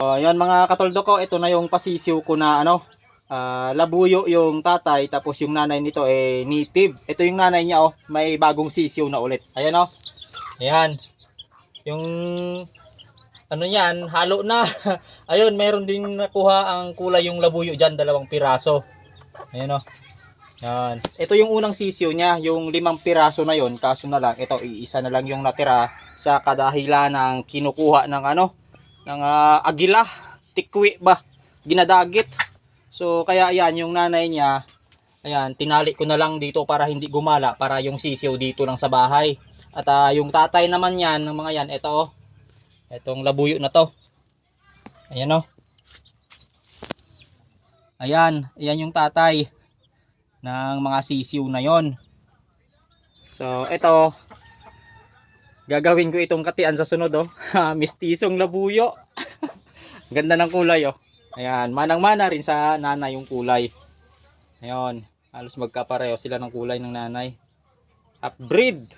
So, yan mga katoldo ko, ito na yung pasisiw ko na ano, ah, labuyo yung tatay, tapos yung nanay nito eh native. Ito yung nanay niya oh, may bagong sisiw na ulit. Ayan oh. Ayan. Yung ano yan, halo na. Ayun, meron din nakuha ang kulay yung labuyo dyan, dalawang piraso. Ayan oh. Yan. Ito yung unang sisiw niya, yung limang piraso na yon kaso na lang, ito, iisa na lang yung natira sa kadahilan ng kinukuha ng ano, ng ah, agila, tikwi ba, ginadagit. So, kaya ayan, yung nanay niya, ayan, tinali ko na lang dito para hindi gumala, para yung sisiw dito lang sa bahay. At ah, yung tatay naman yan, ng mga yan, ito oh, itong labuyo na to. Ayan oh. Ayan, ayan yung tatay ng mga sisiw na yon. So, ito, gagawin ko itong katian sa sunod, oh. Mistisong labuyo. Ganda ng kulay, oh. Ayan, manang-mana rin sa nanay yung kulay. Ayan, halos magkapareho sila ng kulay ng nanay. Upbreed.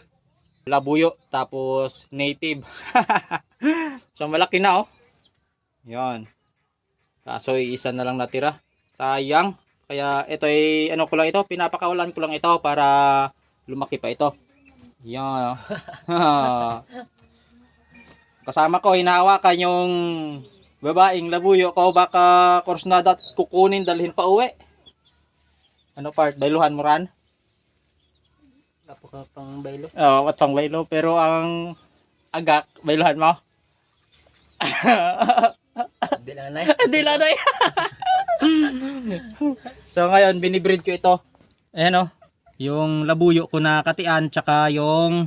Labuyo, tapos native. so, malaki na, oh. Ayan. Kaso, isa na lang natira. Sayang. Kaya ito ay ano ko lang ito, pinapakawalan ko lang ito para lumaki pa ito. Yan. Kasama ko hinahawakan yung babaeng labuyo ko baka korsnada at kukunin dalhin pa uwi. Ano part? Bailuhan mo ran? Kapag pang baylo. Oo, at pang bailo. Pero ang agak, bailuhan mo? Hindi lang nay. Hindi lang na So ngayon, binibreed ko ito. Ayan o. Yung labuyo ko na katian, tsaka yung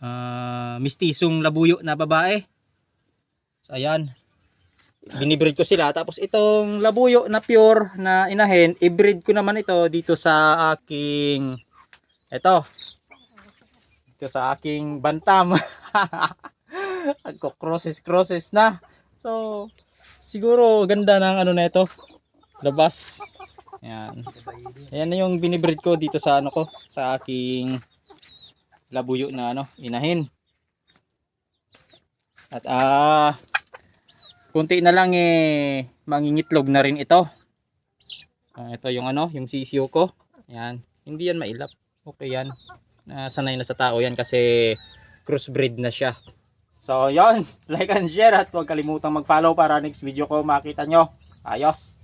ah, mistisong labuyo na babae. So ayan. Binibreed ko sila. Tapos itong labuyo na pure na inahin, i-breed ko naman ito dito sa aking ito. Dito sa aking bantam. Nagko-crosses crosses na. So, siguro ganda ng ano na ito. Labas. Ayan. Ayan na yung binibreed ko dito sa ano ko, sa aking labuyo na ano, inahin. At ah kunti na lang eh mangingitlog na rin ito. Ah, ito yung ano, yung sisiyo ko. Ayan. Hindi yan mailap. Okay yan. Nasanay na sa tao yan kasi crossbreed na siya. So, yon Like and share at huwag kalimutang mag-follow para next video ko makita nyo. Ayos!